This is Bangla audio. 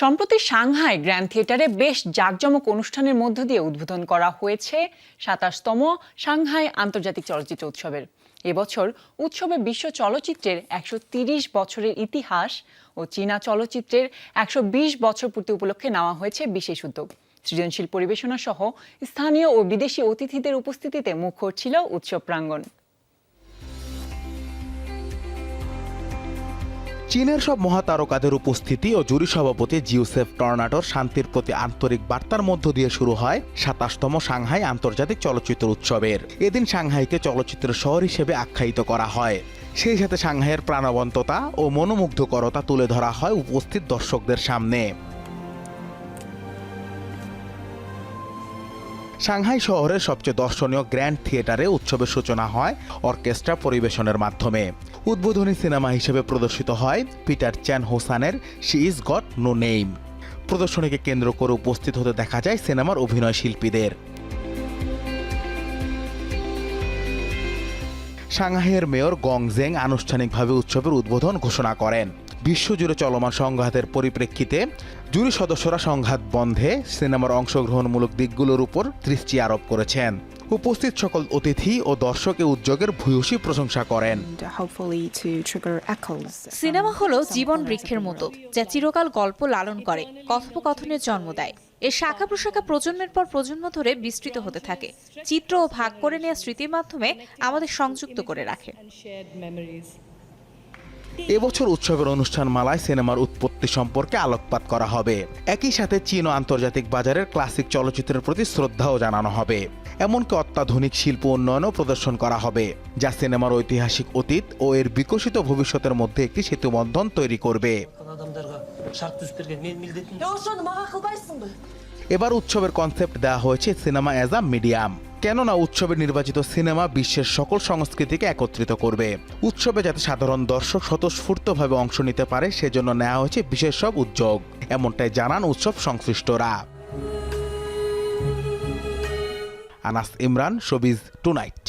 সম্প্রতি সাংহাই গ্র্যান্ড থিয়েটারে বেশ জাঁকজমক অনুষ্ঠানের মধ্য দিয়ে উদ্বোধন করা হয়েছে সাতাশতম সাংহাই আন্তর্জাতিক চলচ্চিত্র উৎসবের। এবছর উৎসবে বিশ্ব চলচ্চিত্রের একশো বছরের ইতিহাস ও চীনা চলচ্চিত্রের একশো বিশ বছর পূর্তি উপলক্ষে নেওয়া হয়েছে বিশেষ উদ্যোগ। সৃজনশীল পরিবেশনা সহ স্থানীয় ও বিদেশি অতিথিদের উপস্থিতিতে মুখর ছিল উৎসব প্রাঙ্গণ। চীনের সব মহাতারকাদের উপস্থিতি ও জুরি সভাপতি জিউসেফ টর্নাডোর শান্তির প্রতি আন্তরিক বার্তার মধ্য দিয়ে শুরু হয় সাতাশতম সাংহাই আন্তর্জাতিক চলচ্চিত্র উৎসবের। এদিন সাংহাইকে চলচ্চিত্রের শহর হিসেবে আখ্যায়িত করা হয়। সেই সাথে সাংহাইয়ের প্রাণবন্ততা ও মনোমুগ্ধকরতা তুলে ধরা হয় উপস্থিত দর্শকদের সামনে। সাংহাই শহরের সবচেয়ে দর্শনীয় গ্র্যান্ড থিয়েটারে উৎসবের সূচনা হয় অর্কেস্ট্রা পরিবেশনের মাধ্যমে। উদ্বোধনী সিনেমা হিসেবে প্রদর্শিত হয় Peter Chan হোসানের she is got no name. প্রদর্শনীকে কেন্দ্র করে উপস্থিত হতে দেখা যায় সিনেমার অভিনয় শিল্পীদের। সাংহাইয়ের মেয়র গং জেং আনুষ্ঠানিকভাবে উৎসবের উদ্বোধন ঘোষণা করেন। বিশ্বজুড়ে চলমান সংঘাতের পরিপ্রেক্ষিতে জুরি সদস্যরা সংঘাত বন্ধে সিনেমার অংশগ্রহণমূলক দিকগুলোর উপর দৃষ্টি আরোপ করেছেন। উপস্থিত সকল অতিথি ও দর্শক এ উদ্যোগের ভূয়সী প্রশংসা করেন. সিনেমা হলো জীবন বৃক্ষের মতো যা চিরকাল গল্প লালন করে কথোপকথনের জন্ম দেয়। এ শাখা প্রশাখা প্রজন্মের পর প্রজন্ম ধরে বিস্তৃত হতে থাকে। চিত্র ও ভাগ করে নেওয়া স্মৃতির মাধ্যমে আমাদের সংযুক্ত করে রাখে। এবছর উৎসবের অনুষ্ঠান মালায় সিনেমার উৎপত্তি সম্পর্কে আলোকপাত করা হবে। একই সাথে চীন ও আন্তর্জাতিক বাজারের ক্লাসিক চলচ্চিত্রের প্রতি শ্রদ্ধাও জানানো হবে। এমনকি অত্যাধুনিক শিল্প উন্নয়নও প্রদর্শন করা হবে, যা সিনেমার ঐতিহাসিক অতীত ও এর বিকশিত ভবিষ্যতের মধ্যে একটি সেতুবন্ধন তৈরি করবে। шарт түзіп берген мен милдетім ошону мага кылбайсыңбы এবার উৎসবের কনসেপ্ট দেওয়া হয়েছে সিনেমা অ্যাজ আ মিডিয়াম কেননা উৎসবে নির্বাচিত সিনেমা বিশ্বের সকল সংস্কৃতিকে একত্রিত করবে উৎসবে যাতে সাধারণ দর্শক স্বতঃস্ফূর্তভাবে অংশ নিতে পারে সেজন্য নেওয়া হয়েছে বিশেষ সব উদ্যোগ এমনটাই জানান উৎসব সংশ্লিষ্টরা আনাস ইমরান শোবিজ টুনাইট